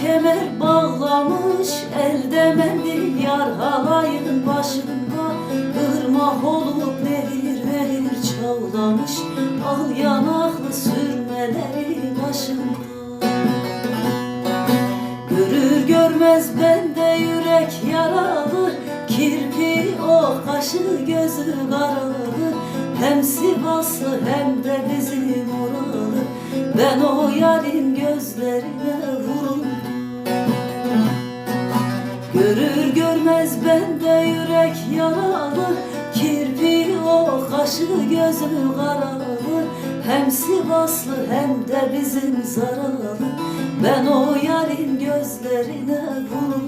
kemer bağlamış Elde mendil yar halayın başında. Irmak olup nehir nehir çağlamış Al yanaklı sürmeleri başında. Görür görmez bende yürek yaralı Kirpi o kaşı gözü karalı. Hem Sivaslı hem de bizim oralı. Ben o yarın gözlerine vuruldum Görür görmez bende yürek yaralı Kirpi o kaşı gözü karalı Hem Sivaslı hem de bizim zaralı Ben o yarın gözlerine vuruldum